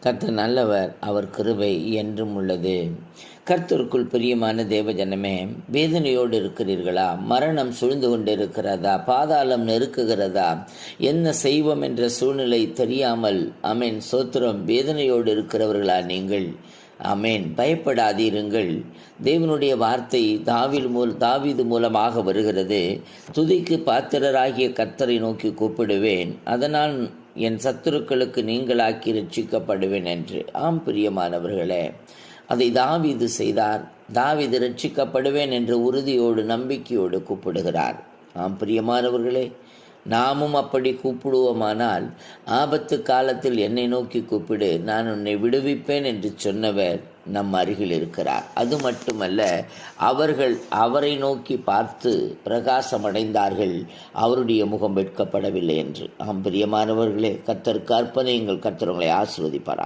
கர்த்தர் நல்லவர் அவர் கிருபை என்றும் உள்ளது. கர்த்தருக்குள் பிரியமான தேவஜனமே வேதனையோடு இருக்கிறீர்களா? மரணம் சுழ்ந்து கொண்டிருக்கிறதா? பாதாளம் நெருக்குகிறதா? என்ன செய்வோம் என்ற சூழ்நிலை தெரியாமல் அமேன் சோத்திரம் வேதனையோடு இருக்கிறவர்களா நீங்கள்? அமேன் பயப்படாதீருங்கள். தேவனுடைய வார்த்தை தாவில் மூல் தாவிது மூலமாக வருகிறது. துதிக்கு பாத்திரராகிய கர்த்தரை நோக்கி கூப்பிடுவேன். அதனால் என் சத்துருக்களுக்கு நீங்களாக்கி ரட்சிக்கப்படுவேன் என்று. ஆம் பிரியமானவர்களே அதை தாவிது செய்தார். தாவிது ரட்சிக்கப்படுவேன் என்ற உறுதியோடு நம்பிக்கையோடு கூப்பிடுகிறார். ஆம் பிரியமானவர்களே நாமும் அப்படி கூப்பிடுவோமானால் ஆபத்து காலத்தில் என்னை நோக்கி கூப்பிடு நான் உன்னை விடுவிப்பேன் என்று சொன்னவர் நம் அருகில் இருக்கிறார். அது மட்டுமல்ல அவர்கள் அவரை நோக்கி பார்த்து பிரகாசமடைந்தார்கள் அவருடைய முகம் வெட்கப்படவில்லை என்று. ஆம் பிரியமானவர்களே கத்தருக்கு எங்கள் கத்தர் உங்களை ஆசிர்வதிப்பாரா